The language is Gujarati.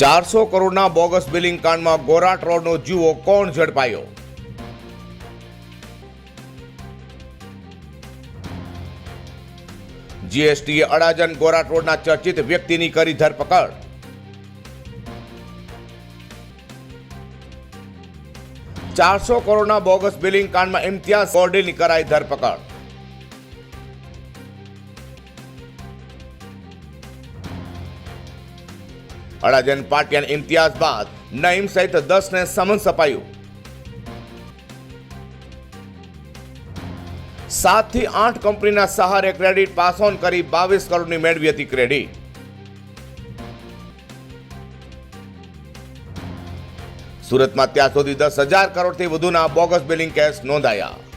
ચારસો કરોડના બોગસ બિલિંગ કાંડમાં ગોરાટ રોડનો જુઓ કોણ ઝડપાયો? જીએસટીએ અડાજન ગોરાટ રોડના ચર્ચિત વ્યક્તિની કરી ધરપકડ. ચારસો કરોડના બોગસ બિલિંગ કાંડમાં ઇમ્તિયાઝ કોર્ડેલની કરાઈ ધરપકડ. અડાજન પાટિયાન ઇમ્તિયાઝ બાદ નઈમ સહિત દસને સમન્સ અપાયું. સાતથી આઠ કંપનીના સહારે ક્રેડિટ પાસ ઓન કરી બાવીસ કરોડની મેળવી હતી ક્રેડિટ. સુરતમાં ત્યાં સુધી દસ હજાર કરોડથી વધુના બોગસ બિલિંગ કેસ નોંધાયા.